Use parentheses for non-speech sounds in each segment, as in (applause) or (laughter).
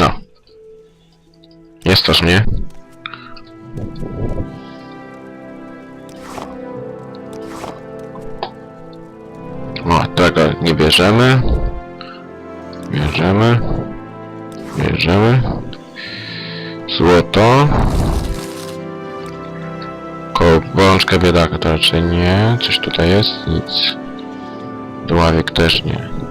No. Nie strasz mnie. O, tego nie bierzemy. Bierzemy. Bierzemy. Złoto. Koło bolączka biedaka to raczej nie. Coś tutaj jest? Nic. Dławiek też nie.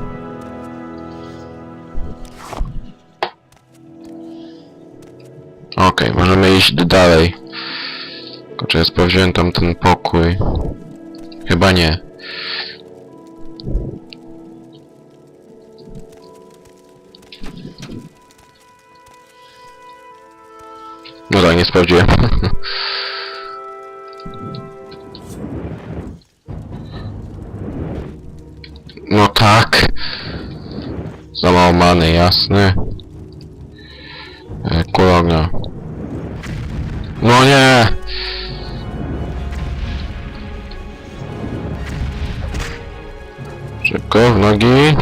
Możemy iść dalej. Tylko czy ja sprawdziłem tam ten pokój? Chyba nie. No tak, nie sprawdziłem. (laughs) No tak. Za mało many, jasne. E. Szybko, w nogi.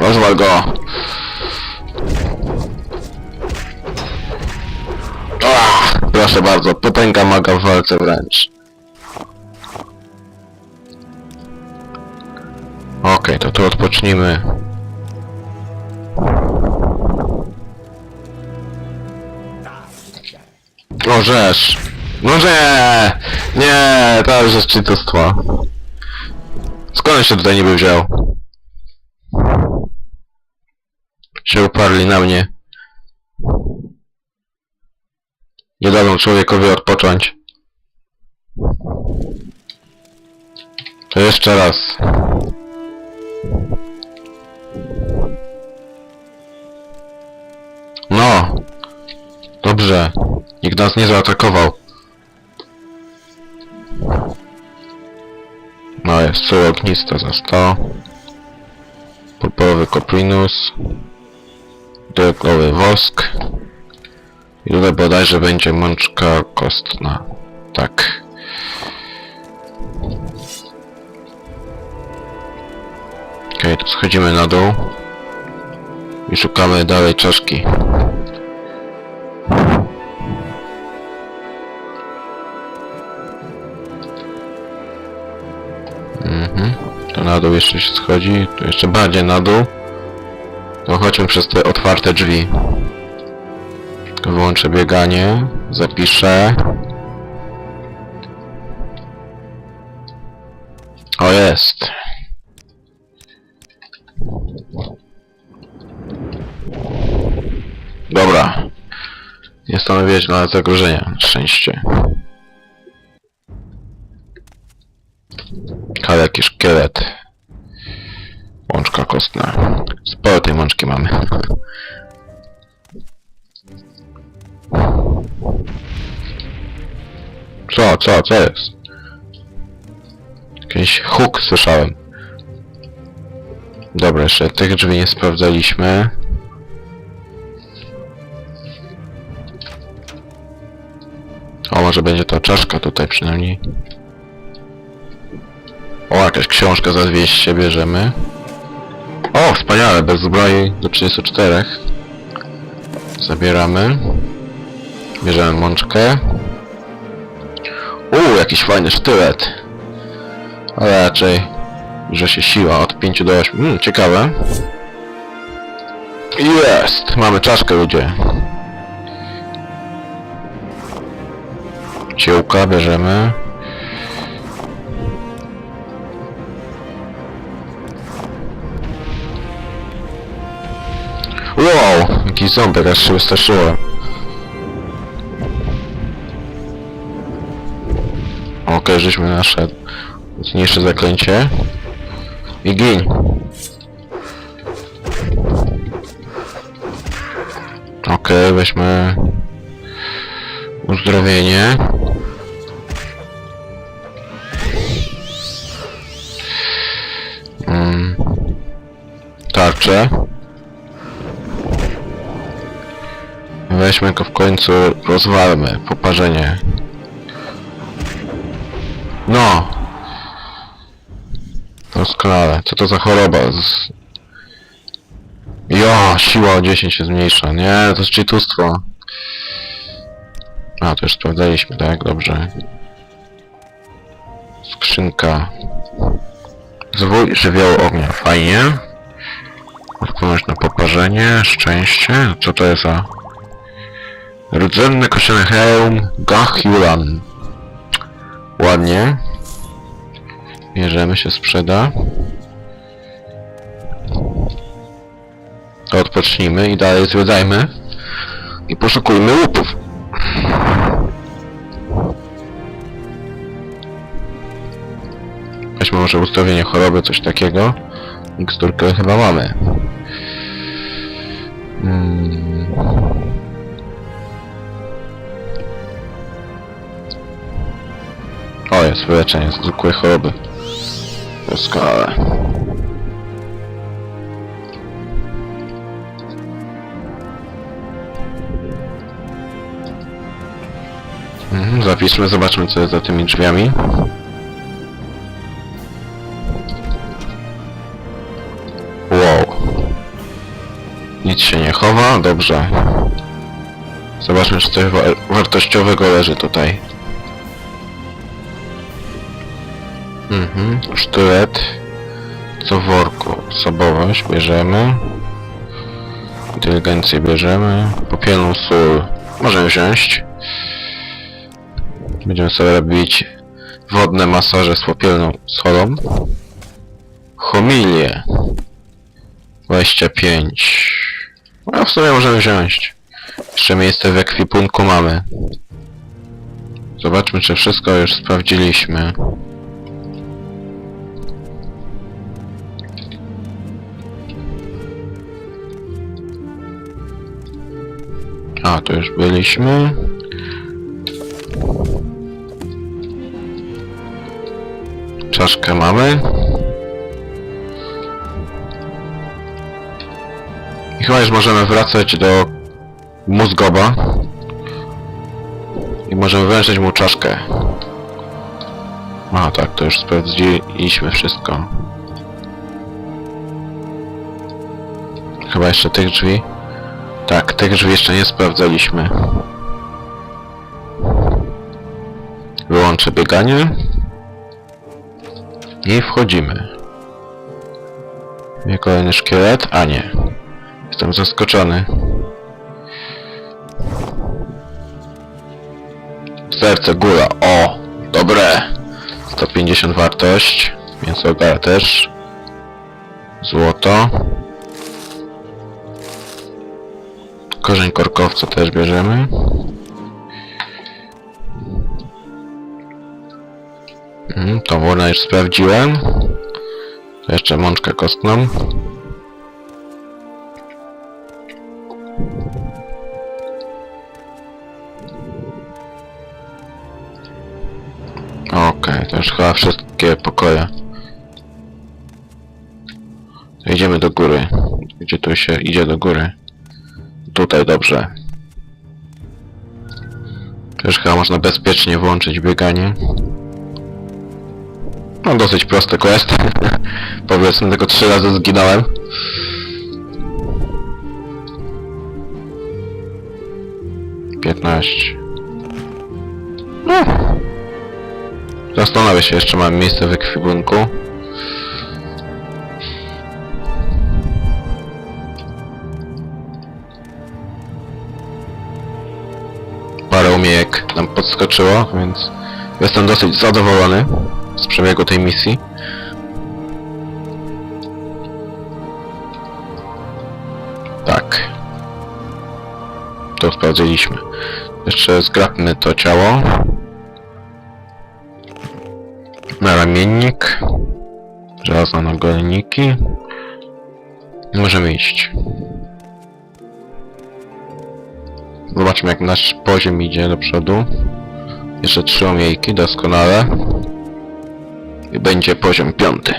Rozwal go! Ah, proszę bardzo, potęga maga w walce wręcz. Okej, to tu odpocznijmy. O, żeż! No nie! Nie! To już jest czytostwo. Skąd się tutaj niby wziął? Się uparli na mnie. Nie dadzą człowiekowi odpocząć. To jeszcze raz. No! Dobrze. Nikt nas nie zaatakował. Jest sól ognista za 100. Purpurowy koprinus. Drewnowy wosk. I tutaj bodajże będzie mączka kostna. Tak. Okej, to schodzimy na dół. I szukamy dalej czaszki. Na dół jeszcze się schodzi. Tu jeszcze bardziej na dół. To chodźmy przez te otwarte drzwi. Wyłączę bieganie. Zapiszę. O jest. Dobra. Nie stanowić nawet zagrożenia. Na szczęście. Ale jaki szkielet. Kostna. Sporo tej łączki mamy. Co, co, co jest? Jakiś huk słyszałem. Dobra, jeszcze tych drzwi nie sprawdzaliśmy. O, może będzie to czaszka tutaj przynajmniej. O, jakaś książka za 200 bierzemy. O, wspaniale, bez zbroi do 34. Zabieramy. Bierzemy mączkę. Uuu, jakiś fajny sztylet. Ale raczej, że się siła od 5 do 8. Hmm, ciekawe. Jest! Mamy czaszkę, ludzie. Ciełka bierzemy. Jakiś ząbek, aż się wystraszyłem. Okej, żeśmy nasze mocniejsze zaklęcie. I gin. Okej, weźmy uzdrowienie. Mm. Weźmy go w końcu, rozwalmy, poparzenie. No! Doskonale. Co to za choroba? Z... Jo, siła o 10 się zmniejsza. Nie, to jest czytustwo. A, to już sprawdzaliśmy, tak? Dobrze. Skrzynka. Zwój żywiołu ognia. Fajnie. Odpłynąć na poparzenie. Szczęście. Co to jest za... Rdzenny kościany hełm Gachulan. Ładnie. Bierzemy się, sprzeda. To odpocznijmy i dalej zwiedzajmy. I poszukujmy łupów. Weźmy może ustawienie choroby, coś takiego. Miksturkę chyba mamy. Mm. Jest wyleczenie zwykłej choroby. Doskonale. Mhm, zapiszmy, zobaczmy co jest za tymi drzwiami. Wow. Nic się nie chowa, dobrze. Zobaczmy, czy coś wa wartościowego leży tutaj. Mhm, sztylet. Co worku? Osobowość bierzemy. Inteligencję bierzemy. Popielną sól możemy wziąć. Będziemy sobie robić wodne masaże z popielną solą. Homilię. 25. No w sumie możemy wziąć. Jeszcze miejsce w ekwipunku mamy. Zobaczmy, czy wszystko już sprawdziliśmy. A, tu już byliśmy. Czaszkę mamy. I chyba już możemy wracać do mózgoba. I możemy wężyć mu czaszkę. A, tak, to już sprawdziliśmy wszystko. Chyba jeszcze tych drzwi. Tak, tych drzwi jeszcze nie sprawdzaliśmy. Wyłączę bieganie. I wchodzimy. Nie kolejny szkielet? A nie. Jestem zaskoczony. Serce góra. O! Dobre! 150 wartość. Mięso ogara też. Złoto. Korzeń korkowca też bierzemy. Mm, tą wolę już sprawdziłem. To jeszcze mączkę kostną. Okej, to już chyba wszystkie pokoje. To idziemy do góry. Gdzie tu się idzie do góry? Tutaj dobrze. Już chyba można bezpiecznie włączyć bieganie. No dosyć prosty quest. (laughs) Powiedzmy tylko trzy razy zginąłem. Piętnaście. No. Zastanawiam się, jeszcze mam miejsce w ekwipunku. Nam podskoczyło, więc jestem dosyć zadowolony z przebiegu tej misji. Tak. To sprawdziliśmy. Jeszcze zgrabmy to ciało. Na ramiennik. Żelazne nagolniki. Możemy iść. zobaczmy jak nasz poziom idzie do przodu. Jeszcze trzy omiejki, doskonale. I będzie poziom piąty.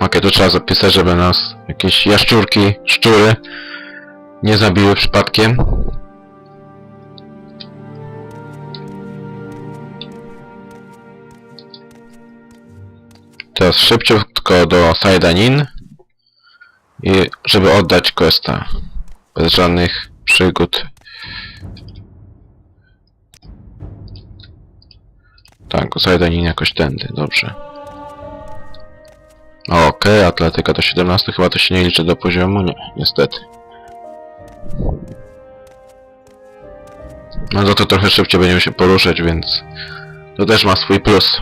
Ok, to trzeba zapisać, żeby nas jakieś jaszczurki, szczury nie zabiły przypadkiem. Teraz szybciutko do Saidanin i żeby oddać questa. Bez żadnych przygód. Tak, o Saidanin jakoś tędy, dobrze. Okej, atletyka do 17, chyba to się nie liczy do poziomu, nie, niestety. No to trochę szybciej będziemy się poruszać, więc to też ma swój plus.